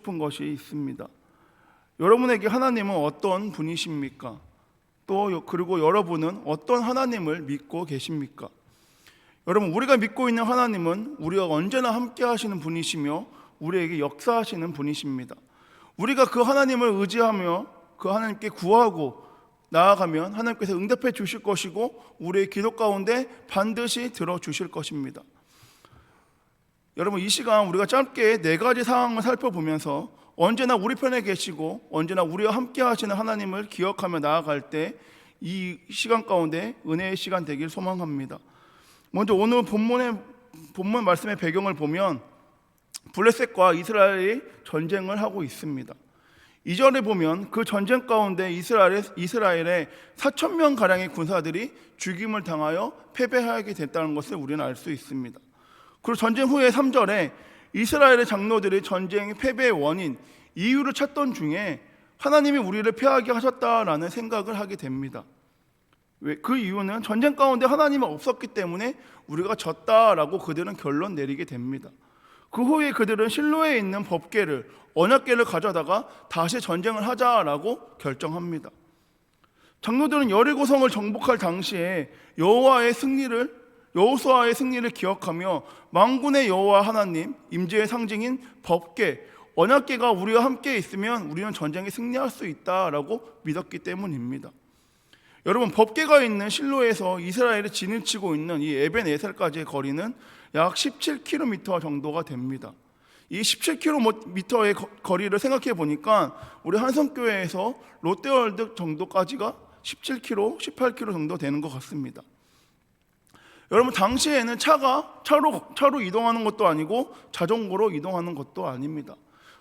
싶은 것이 있습니다. 여러분에게 하나님은 어떤 분이십니까? 또 여- 그리고 여러분은 어떤 하나님을 믿고 계십니까? 여러분 우리가 믿고 있는 하나님은 우리가 언제나 함께 하시는 분이시며 우리에게 역사하시는 분이십니다. 우리가 그 하나님을 의지하며 그 하나님께 구하고 나아가면 하나님께서 응답해 주실 것이고 우리의 기도 가운데 반드시 들어 주실 것입니다. 여러분 이 시간 우리가 짧게 네 가지 상황을 살펴보면서 언제나 우리 편에 계시고 언제나 우리와 함께 하시는 하나님을 기억하며 나아갈 때 이 시간 가운데 은혜의 시간 되길 소망합니다. 먼저 오늘 본문의 본문 말씀의 배경을 보면 블레셋과 이스라엘이 전쟁을 하고 있습니다. 이절에 보면 그 전쟁 가운데 이스라엘의, 이스라엘의 4천 명 가량의 군사들이 죽임을 당하여 패배하게 됐다는 것을 우리는 알 수 있습니다. 그리고 전쟁 후에 3절에 이스라엘의 장로들이 전쟁 패배의 원인, 이유를 찾던 중에 하나님이 우리를 패하게 하셨다라는 생각을 하게 됩니다. 왜? 그 이유는 전쟁 가운데 하나님이 없었기 때문에 우리가 졌다라고 그들은 결론 내리게 됩니다. 그 후에 그들은 실로에 있는 법계를 언약계를 가져다가 다시 전쟁을 하자라고 결정합니다. 장로들은 여리고성을 정복할 당시에 여호와의 승리를 여호수아의 승리를 기억하며 망군의 여호와 하나님 임재의 상징인 법계 언약계가 우리와 함께 있으면 우리는 전쟁에 승리할 수 있다라고 믿었기 때문입니다. 여러분 법계가 있는 실로에서 이스라엘이 진을 치고 있는 이 에벤에셀까지의 거리는 약 17km 정도가 됩니다. 이 17km의 거리를 생각해 보니까 우리 한성교회에서 롯데월드 정도까지가 17km, 18km 정도 되는 것 같습니다. 여러분 당시에는 차가 차로 차로 이동하는 것도 아니고 자전거로 이동하는 것도 아닙니다.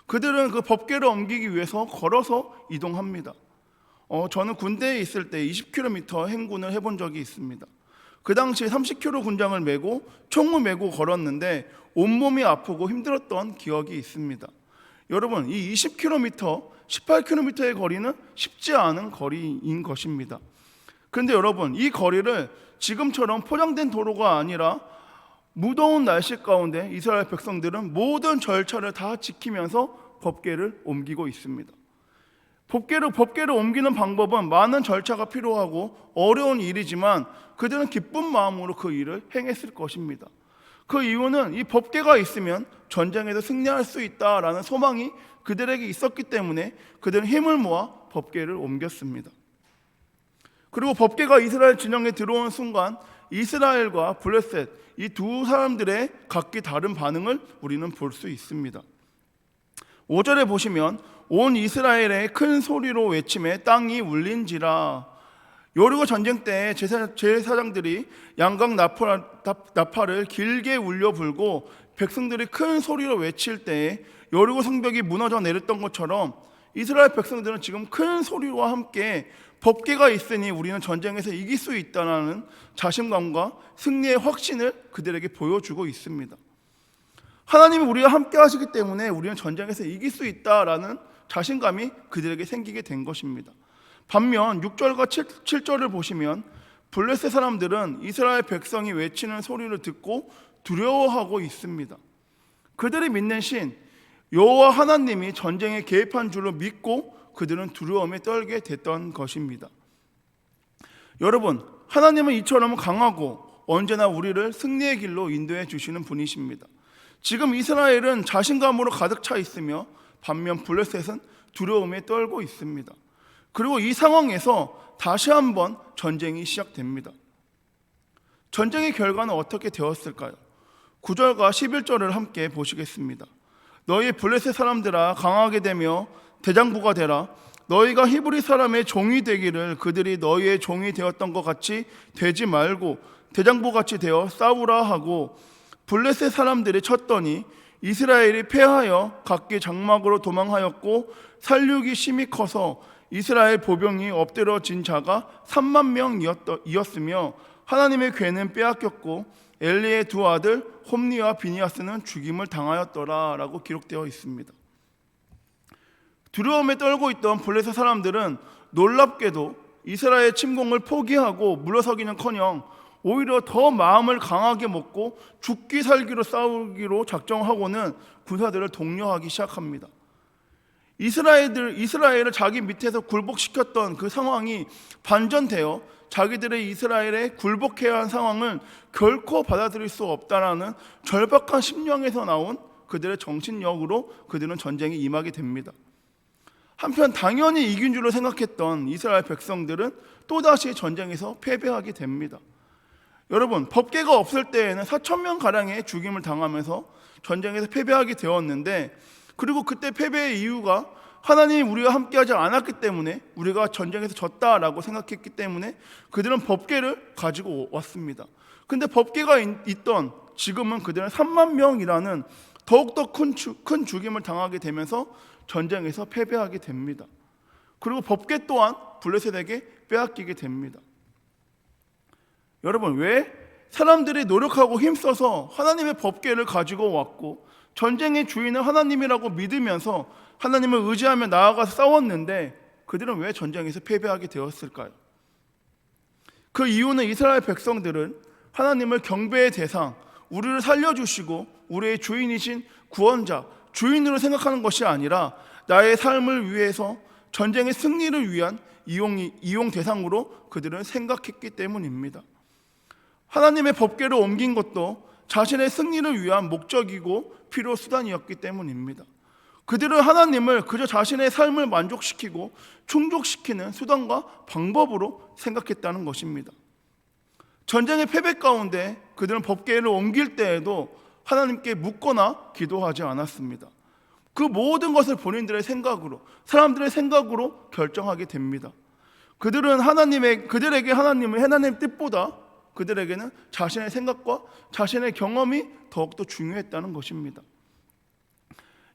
그들은 그 법계를 옮기기 위해서 걸어서 이동합니다. 어, 저는 군대에 있을 때 20km 행군을 해본 적이 있습니다. 그 당시에 30km 군장을 메고 총을 메고 걸었는데 온몸이 아프고 힘들었던 기억이 있습니다. 여러분, 이 20km, 18km의 거리는 쉽지 않은 거리인 것입니다. 그런데 여러분, 이 거리를 지금처럼 포장된 도로가 아니라 무더운 날씨 가운데 이스라엘 백성들은 모든 절차를 다 지키면서 법계를 옮기고 있습니다. 법계를 법계를 옮기는 방법은 많은 절차가 필요하고 어려운 일이지만 그들은 기쁜 마음으로 그 일을 행했을 것입니다. 그 이유는 이 법계가 있으면 전쟁에서 승리할 수 있다라는 소망이 그들에게 있었기 때문에 그들은 힘을 모아 법계를 옮겼습니다. 그리고 법계가 이스라엘 진영에 들어온 순간 이스라엘과 블레셋 이 두 사람들의 각기 다른 반응을 우리는 볼 수 있습니다. 5절에 보시면 온 이스라엘의 큰 소리로 외침에 땅이 울린지라 요리고 전쟁 때 제사, 제사장들이 양각 나팔, 나팔을 길게 울려 불고 백성들이 큰 소리로 외칠 때 요리고 성벽이 무너져 내렸던 것처럼 이스라엘 백성들은 지금 큰 소리와 함께 법계가 있으니 우리는 전쟁에서 이길 수 있다는 자신감과 승리의 확신을 그들에게 보여주고 있습니다. 하나님이 우리와 함께 하시기 때문에 우리는 전쟁에서 이길 수 있다라는 자신감이 그들에게 생기게 된 것입니다. 반면 6절과 7, 절을 보시면 블레셋 사람들은 이스라엘 백성이 외치는 소리를 듣고 두려워하고 있습니다. 그들이 믿는 신 여호와 하나님이 전쟁에 개입한 줄로 믿고 그들은 두려움에 떨게 됐던 것입니다. 여러분, 하나님은 이처럼 강하고 언제나 우리를 승리의 길로 인도해 주시는 분이십니다. 지금 이스라엘은 자신감으로 가득 차 있으며 반면 블레셋은 두려움에 떨고 있습니다. 그리고 이 상황에서 다시 한번 전쟁이 시작됩니다. 전쟁의 결과는 어떻게 되었을까요? 9절과 11절을 함께 보시겠습니다. 너희 블레셋 사람들아 강하게 되며 대장부가 되라. 너희가 히브리 사람의 종이 되기를 그들이 너희의 종이 되었던 것 같이 되지 말고 대장부 같이 되어 싸우라 하고 블레셋 사람들이 쳤더니 이스라엘이 패하여 각기 장막으로 도망하였고 살육이 심히 커서 이스라엘 보병이 엎드러진 자가 3만 명이었으며 하나님의 괴는 빼앗겼고 엘리의 두 아들 홈니와 비니아스는 죽임을 당하였더라라고 기록되어 있습니다. 두려움에 떨고 있던 블레셋 사람들은 놀랍게도 이스라엘 침공을 포기하고 물러서기는커녕 오히려 더 마음을 강하게 먹고 죽기 살기로 싸우기로 작정하고는 군사들을 독려하기 시작합니다. 이스라엘들 이스라엘을 자기 밑에서 굴복시켰던 그 상황이 반전되어 자기들의 이스라엘에 굴복해야 한 상황을 결코 받아들일 수 없다라는 절박한 심령에서 나온 그들의 정신력으로 그들은 전쟁에 임하게 됩니다. 한편 당연히 이긴 줄로 생각했던 이스라엘 백성들은 또다시 전쟁에서 패배하게 됩니다. 여러분, 법계가 없을 때에는 4천 명 가량의 죽임을 당하면서 전쟁에서 패배하게 되었는데 그리고 그때 패배의 이유가 하나님 우리와 함께하지 않았기 때문에 우리가 전쟁에서 졌다라고 생각했기 때문에 그들은 법계를 가지고 왔습니다. 근데 법계가 있- 있던 지금은 그들은 3만 명이라는 더욱더 큰, 주, 큰 죽임을 당하게 되면서 전쟁에서 패배하게 됩니다. 그리고 법계 또한 블레셋에게 빼앗기게 됩니다. 여러분 왜 사람들이 노력하고 힘써서 하나님의 법궤를 가지고 왔고 전쟁의 주인은 하나님이라고 믿으면서 하나님을 의지하며 나아가서 싸웠는데 그들은 왜 전쟁에서 패배하게 되었을까요? 그 이유는 이스라엘 백성들은 하나님을 경배의 대상, 우리를 살려주시고 우리의 주인이신 구원자, 주인으로 생각하는 것이 아니라 나의 삶을 위해서 전쟁의 승리를 위한 이용, 이용 대상으로 그들은 생각했기 때문입니다. 하나님의 법궤를 옮긴 것도 자신의 승리를 위한 목적이고 필요 수단이었기 때문입니다. 그들은 하나님을 그저 자신의 삶을 만족시키고 충족시키는 수단과 방법으로 생각했다는 것입니다. 전쟁의 패배 가운데 그들은 법궤를 옮길 때에도 하나님께 묻거나 기도하지 않았습니다. 그 모든 것을 본인들의 생각으로 사람들의 생각으로 결정하게 됩니다. 그들은 하나님의 그들에게 하나님의 하나님 뜻보다 그들에게는 자신의 생각과 자신의 경험이 더욱더 중요했다는 것입니다.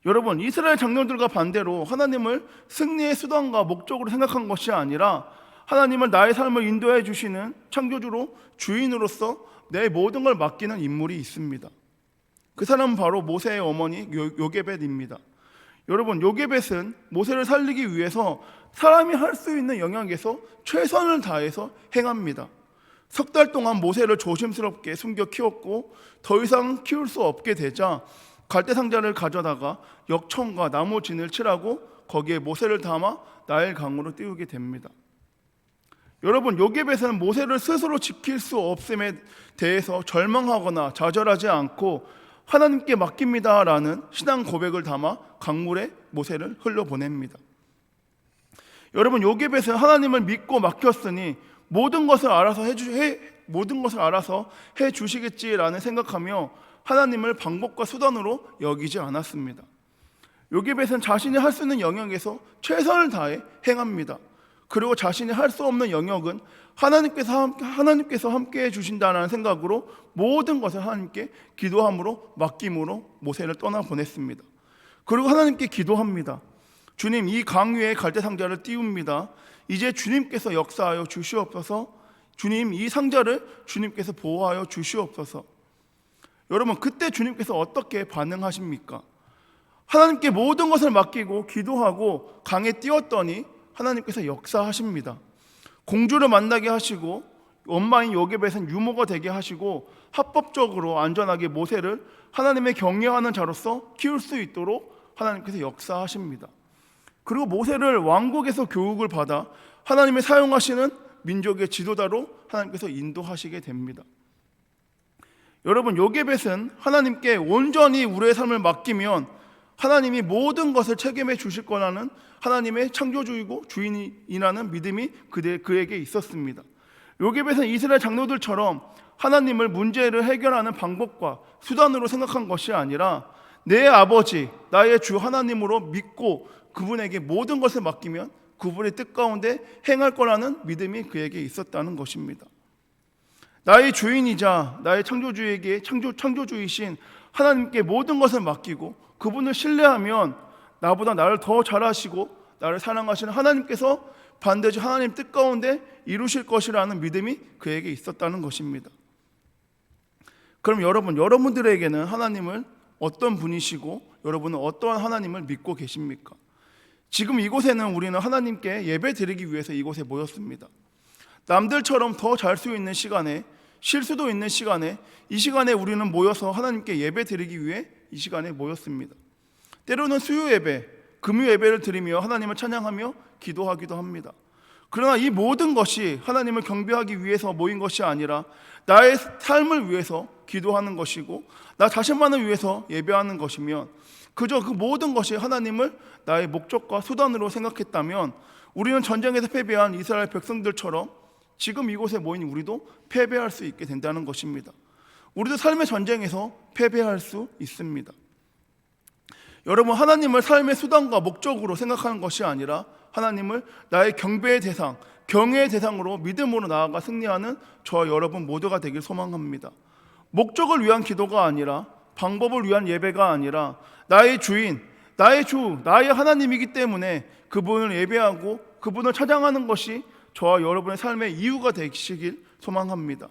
여러분, 이스라엘 장로들과 반대로 하나님을 승리의 수단과 목적으로 생각한 것이 아니라 하나님을 나의 삶을 인도해 주시는 창조주로 주인으로서 내 모든 걸 맡기는 인물이 있습니다. 그 사람은 바로 모세의 어머니 요- 요게벳입니다. 여러분, 요게벳은 모세를 살리기 위해서 사람이 할 수 있는 영역에서 최선을 다해서 행합니다. 석 달 동안 모세를 조심스럽게 숨겨 키웠고 더 이상 키울 수 없게 되자 갈대 상자를 가져다가 역청과 나무 진을 칠하고 거기에 모세를 담아 나일 강으로 띄우게 됩니다. 여러분 요게벳은 모세를 스스로 지킬 수 없음에 대해서 절망하거나 좌절하지 않고 하나님께 맡깁니다라는 신앙 고백을 담아 강물에 모세를 흘려보냅니다. 여러분 요게벳은 하나님을 믿고 맡겼으니 모든 것을 알아서 해주 해 모든 것을 알아서 해 주시겠지라는 생각하며 하나님을 방법과 수단으로 여기지 않았습니다. 요게벳은 자신이 할 수 있는 영역에서 최선을 다해 행합니다. 그리고 자신이 할 수 없는 영역은 하나님께서 함께, 하나님께서 함께 해 주신다는 생각으로 모든 것을 하나님께 기도함으로 맡김으로 모세를 떠나 보냈습니다. 그리고 하나님께 기도합니다. 주님 이 강 위에 갈대 상자를 띄웁니다. 이제 주님께서 역사하여 주시옵소서. 주님 이 상자를 주님께서 보호하여 주시옵소서. 여러분 그때 주님께서 어떻게 반응하십니까? 하나님께 모든 것을 맡기고 기도하고 강에 띄웠더니 하나님께서 역사하십니다. 공주를 만나게 하시고 엄마인 요게벳은 유모가 되게 하시고 합법적으로 안전하게 모세를 하나님의 경외하는 자로서 키울 수 있도록 하나님께서 역사하십니다. 그리고 모세를 왕국에서 교육을 받아 하나님의 사용하시는 민족의 지도자로 하나님께서 인도하시게 됩니다. 여러분 요게벳은 하나님께 온전히 우리의 삶을 맡기면 하나님이 모든 것을 책임해 주실 거라는 하나님의 창조주이고 주인이라는 믿음이 그대 그에게 있었습니다. 요게벳은 이스라엘 장로들처럼 하나님을 문제를 해결하는 방법과 수단으로 생각한 것이 아니라 내 아버지 나의 주 하나님으로 믿고 그분에게 모든 것을 맡기면 그분의 뜻 가운데 행할 거라는 믿음이 그에게 있었다는 것입니다. 나의 주인이자 나의 창조주에게 창조 창조주이신 하나님께 모든 것을 맡기고 그분을 신뢰하면 나보다 나를 더 잘하시고 나를 사랑하시는 하나님께서 반드시 하나님 뜻 가운데 이루실 것이라는 믿음이 그에게 있었다는 것입니다. 그럼 여러분 여러분들에게는 하나님을 어떤 분이시고 여러분은 어떠한 하나님을 믿고 계십니까? 지금 이곳에는 우리는 하나님께 예배 드리기 위해서 이곳에 모였습니다. 남들처럼 더 잘 수 있는 시간에 쉴 수도 있는 시간에 이 시간에 우리는 모여서 하나님께 예배 드리기 위해 이 시간에 모였습니다. 때로는 수요 예배, 금요 예배를 드리며 하나님을 찬양하며 기도하기도 합니다. 그러나 이 모든 것이 하나님을 경배하기 위해서 모인 것이 아니라 나의 삶을 위해서 기도하는 것이고 나 자신만을 위해서 예배하는 것이면 그저 그 모든 것이 하나님을 나의 목적과 수단으로 생각했다면 우리는 전쟁에서 패배한 이스라엘 백성들처럼 지금 이곳에 모인 우리도 패배할 수 있게 된다는 것입니다. 우리도 삶의 전쟁에서 패배할 수 있습니다. 여러분 하나님을 삶의 수단과 목적으로 생각하는 것이 아니라 하나님을 나의 경배의 대상, 경외의 대상으로 믿음으로 나아가 승리하는 저와 여러분 모두가 되길 소망합니다. 목적을 위한 기도가 아니라 방법을 위한 예배가 아니라 나의 주인, 나의 주, 나의 하나님이기 때문에 그분을 예배하고 그분을 찬양하는 것이 저와 여러분의 삶의 이유가 되시길 소망합니다.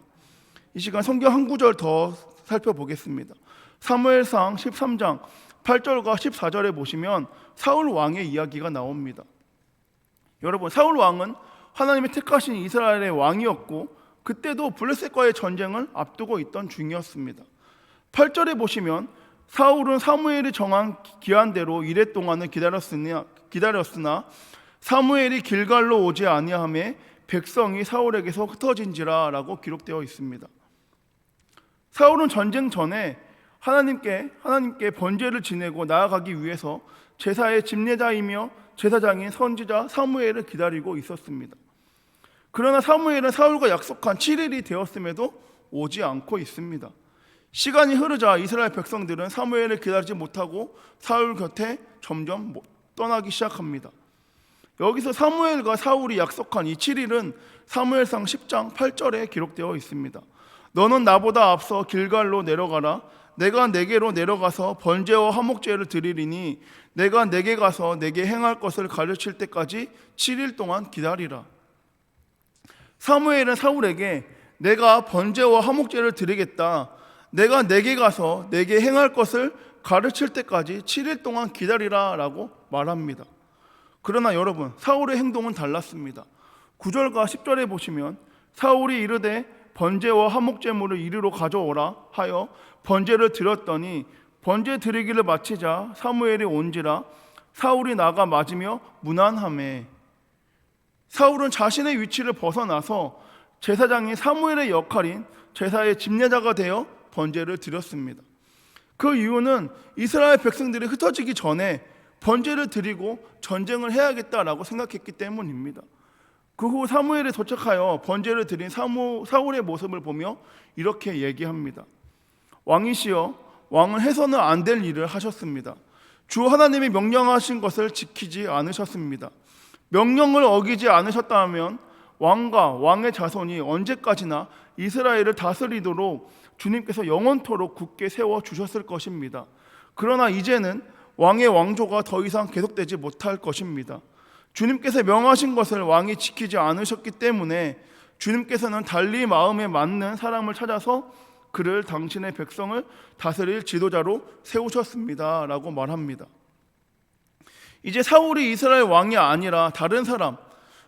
이 시간 성경 한 구절 더 살펴보겠습니다. 사무엘상 13장 8절과 14절에 보시면 사울 왕의 이야기가 나옵니다. 여러분 사울 왕은 하나님의 택하신 이스라엘의 왕이었고 그때도 블레셋과의 전쟁을 앞두고 있던 중이었습니다. 8절에 보시면 사울은 사무엘이 정한 기한대로 이래 동안을 기다렸으나 기다렸으나 사무엘이 길갈로 오지 아니함에 백성이 사울에게서 흩어진지라라고 기록되어 있습니다. 사울은 전쟁 전에 하나님께 하나님께 번제를 지내고 나아가기 위해서 제사의 집례자이며 제사장인 선지자 사무엘을 기다리고 있었습니다. 그러나 사무엘은 사울과 약속한 7일이 되었음에도 오지 않고 있습니다. 시간이 흐르자 이스라엘 백성들은 사무엘을 기다리지 못하고 사울 곁에 점점 떠나기 시작합니다. 여기서 사무엘과 사울이 약속한 이 7일은 사무엘상 10장 8절에 기록되어 있습니다. 너는 나보다 앞서 길갈로 내려가라. 내가 내게로 내려가서 번제와 화목제를 드리리니 내가 내게 가서 내게 행할 것을 가르칠 때까지 7일 동안 기다리라. 사무엘은 사울에게 내가 번제와 화목제를 드리겠다. 내가 내게 가서 내게 행할 것을 가르칠 때까지 7일 동안 기다리라라고 말합니다. 그러나 여러분, 사울의 행동은 달랐습니다. 9절과 10절에 보시면 사울이 이르되 번제와 화목제물을 이리로 가져오라 하여 번제를 드렸더니 번제 드리기를 마치자 사무엘이 온지라 사울이 나가 맞으며 무난함에 사울은 자신의 위치를 벗어나서 제사장이 사무엘의 역할인 제사의 집례자가 되어 번제를 드렸습니다. 그 이유는 이스라엘 백성들이 흩어지기 전에 번제를 드리고 전쟁을 해야겠다라고 생각했기 때문입니다. 그 후 사무엘에 도착하여 번제를 드린 사무, 사울의 모습을 보며 이렇게 얘기합니다. 왕이시여 왕은 해서는 안 될 일을 하셨습니다. 주 하나님이 명령하신 것을 지키지 않으셨습니다. 명령을 어기지 않으셨다면 왕과 왕의 자손이 언제까지나 이스라엘을 다스리도록 주님께서 영원토록 굳게 세워 주셨을 것입니다. 그러나 이제는 왕의 왕조가 더 이상 계속되지 못할 것입니다. 주님께서 명하신 것을 왕이 지키지 않으셨기 때문에 주님께서는 달리 마음에 맞는 사람을 찾아서 그를 당신의 백성을 다스릴 지도자로 세우셨습니다. 라고 말합니다. 이제 사울이 이스라엘 왕이 아니라 다른 사람,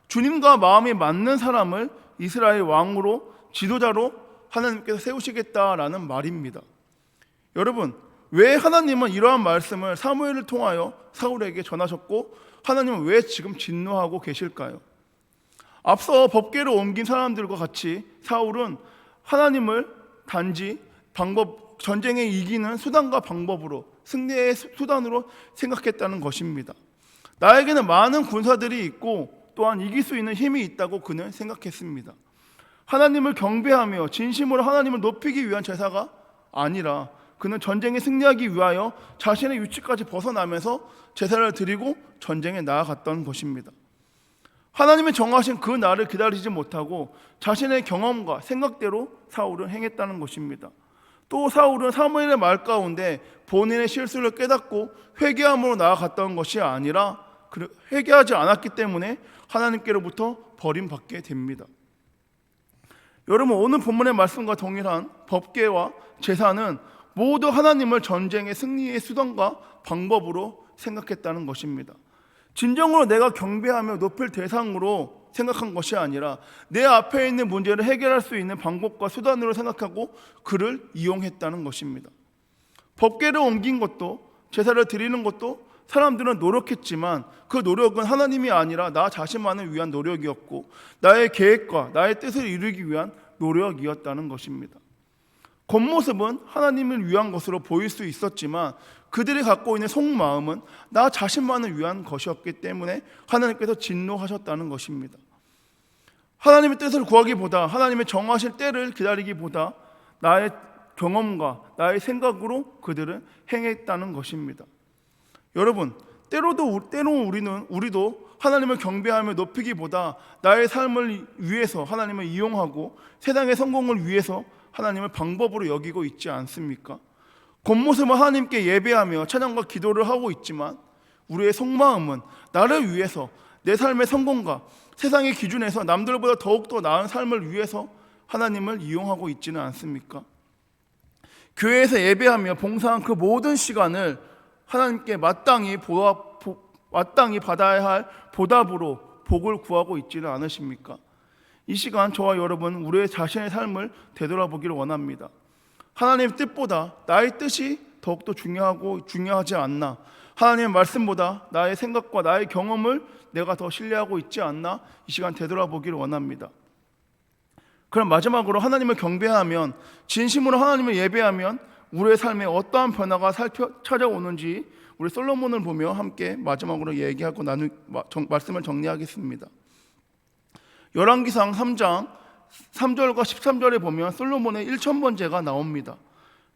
주님과 마음이 맞는 사람을 이스라엘 왕으로 지도자로 하나님께서 세우시겠다라는 말입니다. 여러분, 왜 하나님은 이러한 말씀을 사무엘을 통하여 사울에게 전하셨고 하나님은 왜 지금 진노하고 계실까요? 앞서 법계로 옮긴 사람들과 같이 사울은 하나님을 단지 방법 전쟁에 이기는 수단과 방법으로 승리의 수단으로 생각했다는 것입니다. 나에게는 많은 군사들이 있고 또한 이길 수 있는 힘이 있다고 그는 생각했습니다. 하나님을 경배하며 진심으로 하나님을 높이기 위한 제사가 아니라 그는 전쟁에 승리하기 위하여 자신의 위치까지 벗어나면서 제사를 드리고 전쟁에 나아갔던 것입니다. 하나님이 정하신 그 날을 기다리지 못하고 자신의 경험과 생각대로 사울은 행했다는 것입니다. 또 사울은 사무엘의 말 가운데 본인의 실수를 깨닫고 회개함으로 나아갔던 것이 아니라 회개하지 않았기 때문에 하나님께로부터 버림받게 됩니다. 여러분 오늘 본문의 말씀과 동일한 법계와 제사는 모두 하나님을 전쟁의 승리의 수단과 방법으로 생각했다는 것입니다. 진정으로 내가 경배하며 높일 대상으로 생각한 것이 아니라 내 앞에 있는 문제를 해결할 수 있는 방법과 수단으로 생각하고 그를 이용했다는 것입니다. 법계를 옮긴 것도 제사를 드리는 것도 사람들은 노력했지만 그 노력은 하나님이 아니라 나 자신만을 위한 노력이었고 나의 계획과 나의 뜻을 이루기 위한 노력이었다는 것입니다. 겉모습은 하나님을 위한 것으로 보일 수 있었지만 그들이 갖고 있는 속마음은 나 자신만을 위한 것이었기 때문에 하나님께서 진노하셨다는 것입니다. 하나님의 뜻을 구하기보다 하나님의 정하실 때를 기다리기보다 나의 경험과 나의 생각으로 그들은 행했다는 것입니다. 여러분, 때로도 때로 우리는 우리도 하나님을 경배하며 높이기보다 나의 삶을 위해서 하나님을 이용하고 세상의 성공을 위해서 하나님을 방법으로 여기고 있지 않습니까? 겉모습은 하나님께 예배하며 찬양과 기도를 하고 있지만 우리의 속마음은 나를 위해서 내 삶의 성공과 세상의 기준에서 남들보다 더욱더 나은 삶을 위해서 하나님을 이용하고 있지는 않습니까? 교회에서 예배하며 봉사한 그 모든 시간을 하나님께 마땅히 보아, 보, 마땅히 받아야 할 보답으로 복을 구하고 있지는 않으십니까? 이 시간 저와 여러분 우리의 자신의 삶을 되돌아보기를 원합니다. 하나님 뜻보다 나의 뜻이 더욱더 중요하고 중요하지 않나? 하나님의 말씀보다 나의 생각과 나의 경험을 내가 더 신뢰하고 있지 않나? 이 시간 되돌아보기를 원합니다. 그럼 마지막으로 하나님을 경배하면 진심으로 하나님을 예배하면 우리의 삶에 어떠한 변화가 살펴 찾아오는지 우리 솔로몬을 보며 함께 마지막으로 얘기하고 나누 정, 말씀을 정리하겠습니다. 열왕기상 3장 3절과 13절에 보면 솔로몬의 1천번제가 나옵니다.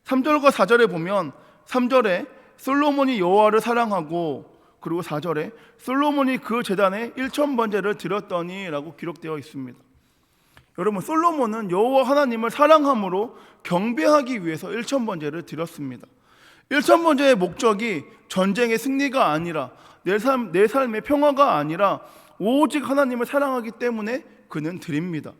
3절과 4절에 보면 3절에 솔로몬이 여호와를 사랑하고 그리고 4절에 솔로몬이 그 제단에 1천번제를 드렸더니라고 기록되어 있습니다. 여러분 솔로몬은 여호와 하나님을 사랑함으로 경배하기 위해서 1천번제를 드렸습니다. 1천번제의 목적이 전쟁의 승리가 아니라 내, 삶, 내 삶의 평화가 아니라 오직 하나님을 사랑하기 때문에 그는 드립니다.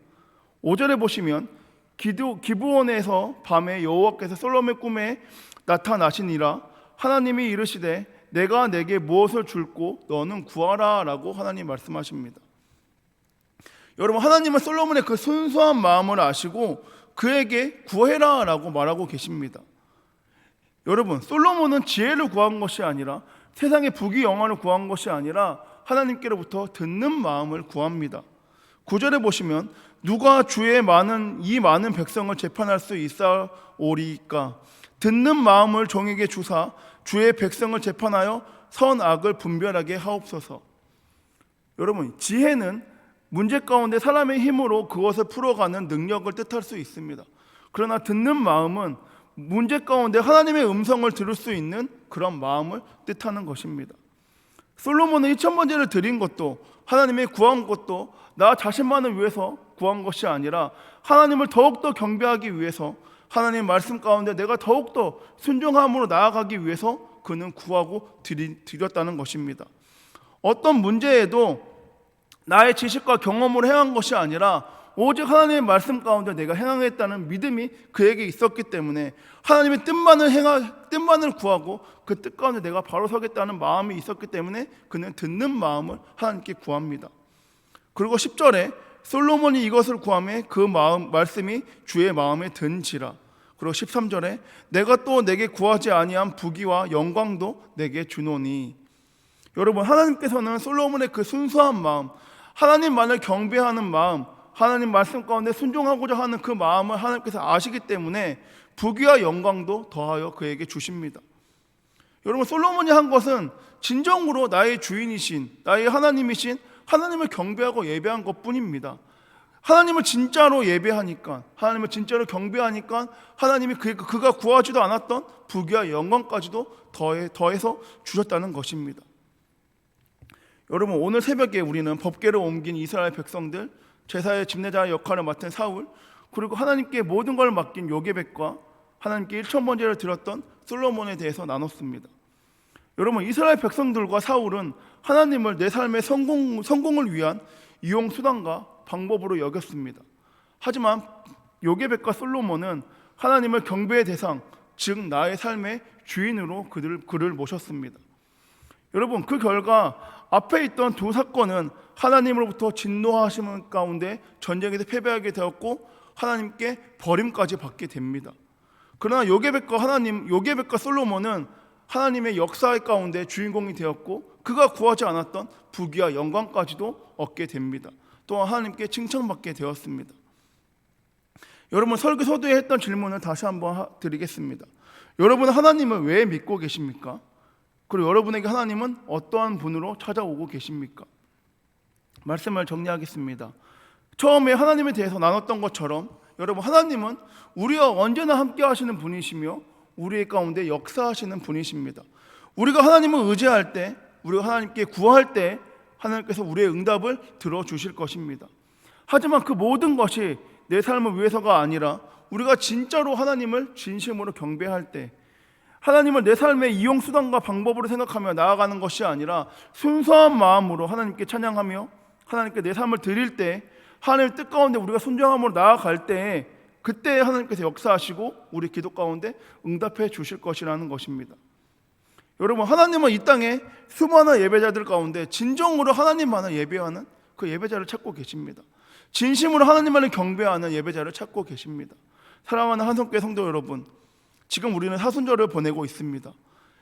5절에 보시면 기도, 기부원에서 밤에 여호와께서 솔로몬의 꿈에 나타나시니라 하나님이 이르시되 내가 내게 무엇을 줄고 너는 구하라라고 하나님 말씀하십니다. 여러분 하나님은 솔로몬의 그 순수한 마음을 아시고 그에게 구해라라고 말하고 계십니다. 여러분 솔로몬은 지혜를 구한 것이 아니라 세상의 부귀 영화를 구한 것이 아니라 하나님께로부터 듣는 마음을 구합니다. 구절에 보시면 누가 주의 많은 이 많은 백성을 재판할 수 있사오리까 듣는 마음을 종에게 주사 주의 백성을 재판하여 선악을 분별하게 하옵소서. 여러분 지혜는 문제 가운데 사람의 힘으로 그것을 풀어가는 능력을 뜻할 수 있습니다. 그러나 듣는 마음은 문제 가운데 하나님의 음성을 들을 수 있는 그런 마음을 뜻하는 것입니다. 솔로몬은 2천 번제를 드린 것도 하나님의 구한 것도 나 자신만을 위해서 구한 것이 아니라 하나님을 더욱더 경배하기 위해서 하나님 말씀 가운데 내가 더욱더 순종함으로 나아가기 위해서 그는 구하고 드렸다는 것입니다. 어떤 문제에도 나의 지식과 경험으로 행한 것이 아니라 오직 하나님의 말씀 가운데 내가 행하겠다는 믿음이 그에게 있었기 때문에 하나님의 뜻만을 행하 뜻만을 구하고 그 뜻 가운데 내가 바로 서겠다는 마음이 있었기 때문에 그는 듣는 마음을 하나님께 구합니다. 그리고 10절에 솔로몬이 이것을 구함에 그 마음 말씀이 주의 마음에 든지라. 그리고 13절에 내가 또 내게 구하지 아니한 부귀와 영광도 내게 주노니. 여러분 하나님께서는 솔로몬의 그 순수한 마음, 하나님만을 경배하는 마음, 하나님 말씀 가운데 순종하고자 하는 그 마음을 하나님께서 아시기 때문에 부귀와 영광도 더하여 그에게 주십니다. 여러분 솔로몬이 한 것은 진정으로 나의 주인이신 나의 하나님이신 하나님을 경배하고 예배한 것뿐입니다. 하나님을 진짜로 예배하니까 하나님을 진짜로 경배하니까 하나님이 그, 그가 구하지도 않았던 부귀와 영광까지도 더해, 더해서 주셨다는 것입니다. 여러분 오늘 새벽에 우리는 법계를 옮긴 이스라엘 백성들 제사의 집례자 역할을 맡은 사울 그리고 하나님께 모든 걸 맡긴 요게백과 하나님께 1천 번제를 드렸던 솔로몬에 대해서 나눴습니다. 여러분 이스라엘 백성들과 사울은 하나님을 내 삶의 성공, 성공을 위한 이용 수단과 방법으로 여겼습니다. 하지만 요게백과 솔로몬은 하나님을 경배의 대상, 즉 나의 삶의 주인으로 그들, 그를 모셨습니다. 여러분 그 결과 앞에 있던 두 사건은 하나님으로부터 진노하시는 가운데 전쟁에서 패배하게 되었고 하나님께 버림까지 받게 됩니다. 그러나 요게백과 하나님, 요게백과 솔로몬은 하나님의 역사의 가운데 주인공이 되었고 그가 구하지 않았던 부귀와 영광까지도 얻게 됩니다. 또한 하나님께 칭찬받게 되었습니다. 여러분 설교 서두에 했던 질문을 다시 한번 하- 드리겠습니다. 여러분 하나님을 왜 믿고 계십니까? 그리고 여러분에게 하나님은 어떠한 분으로 찾아오고 계십니까? 말씀을 정리하겠습니다. 처음에 하나님에 대해서 나눴던 것처럼 여러분 하나님은 우리와 언제나 함께 하시는 분이시며 우리 가운데 역사하시는 분이십니다. 우리가 하나님을 의지할 때 우리가 하나님께 구할 때 하나님께서 우리의 응답을 들어 주실 것입니다. 하지만 그 모든 것이 내 삶을 위해서가 아니라 우리가 진짜로 하나님을 진심으로 경배할 때 하나님을 내 삶의 이용 수단과 방법으로 생각하며 나아가는 것이 아니라 순수한 마음으로 하나님께 찬양하며 하나님께 내 삶을 드릴 때 하나님의 뜻 가운데 우리가 순종함으로 나아갈 때 그때 하나님께서 역사하시고 우리 기도 가운데 응답해 주실 것이라는 것입니다. 여러분 하나님은 이 땅에 수많은 예배자들 가운데 진정으로 하나님만을 예배하는 그 예배자를 찾고 계십니다. 진심으로 하나님만을 경배하는 예배자를 찾고 계십니다. 사랑하는 한성교회 성도 여러분, 지금 우리는 사순절을 보내고 있습니다.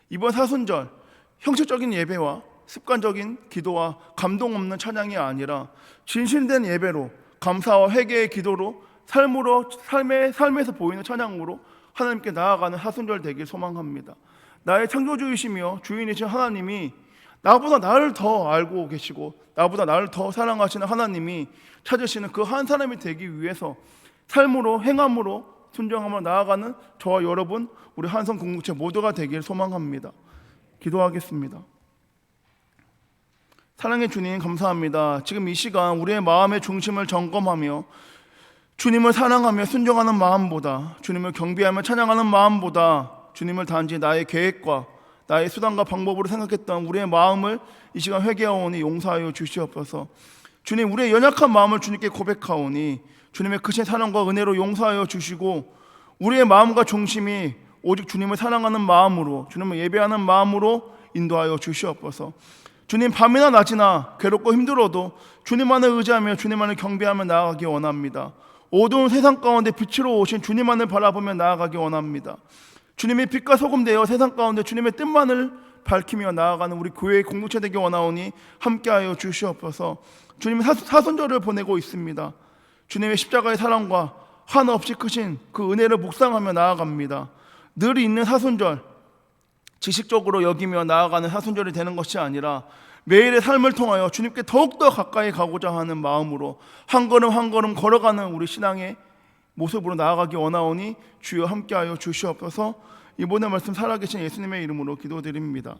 이번 사순절 형식적인 예배와 습관적인 기도와 감동 없는 찬양이 아니라 진실된 예배로 감사와 회개의 기도로 삶으로 삶의 삶에서 보이는 찬양으로 하나님께 나아가는 사순절 되길 소망합니다. 나의 창조주이시며 주인이신 하나님이 나보다 나를 더 알고 계시고 나보다 나를 더 사랑하시는 하나님이 찾으시는 그 한 사람이 되기 위해서 삶으로 행함으로 순종함으로 나아가는 저와 여러분 우리 한성 공동체 모두가 되길 소망합니다. 기도하겠습니다. 사랑의 주님 감사합니다. 지금 이 시간 우리의 마음의 중심을 점검하며 주님을 사랑하며 순종하는 마음보다 주님을 경배하며 찬양하는 마음보다 주님을 단지 나의 계획과 나의 수단과 방법으로 생각했던 우리의 마음을 이 시간 회개하오니 용서하여 주시옵소서. 주님 우리의 연약한 마음을 주님께 고백하오니 주님의 크신 사랑과 은혜로 용서하여 주시고 우리의 마음과 중심이 오직 주님을 사랑하는 마음으로 주님을 예배하는 마음으로 인도하여 주시옵소서. 주님 밤이나 낮이나 괴롭고 힘들어도 주님만을 의지하며 주님만을 경배하며 나아가기 원합니다. 어두운 세상 가운데 빛으로 오신 주님만을 바라보며 나아가기 원합니다. 주님의 빛과 소금 되어 세상 가운데 주님의 뜻만을 밝히며 나아가는 우리 교회의 공동체 되기 원하오니 함께하여 주시옵소서. 주님 사- 사순절을 보내고 있습니다. 주님의 십자가의 사랑과 한없이 크신 그 은혜를 묵상하며 나아갑니다. 늘 있는 사순절 지식적으로 여기며 나아가는 사순절이 되는 것이 아니라 매일의 삶을 통하여 주님께 더욱더 가까이 가고자 하는 마음으로 한 걸음 한 걸음 걸어가는 우리 신앙의 모습으로 나아가기 원하오니 주여 함께하여 주시옵소서 이번의 말씀 살아계신 예수님의 이름으로 기도드립니다.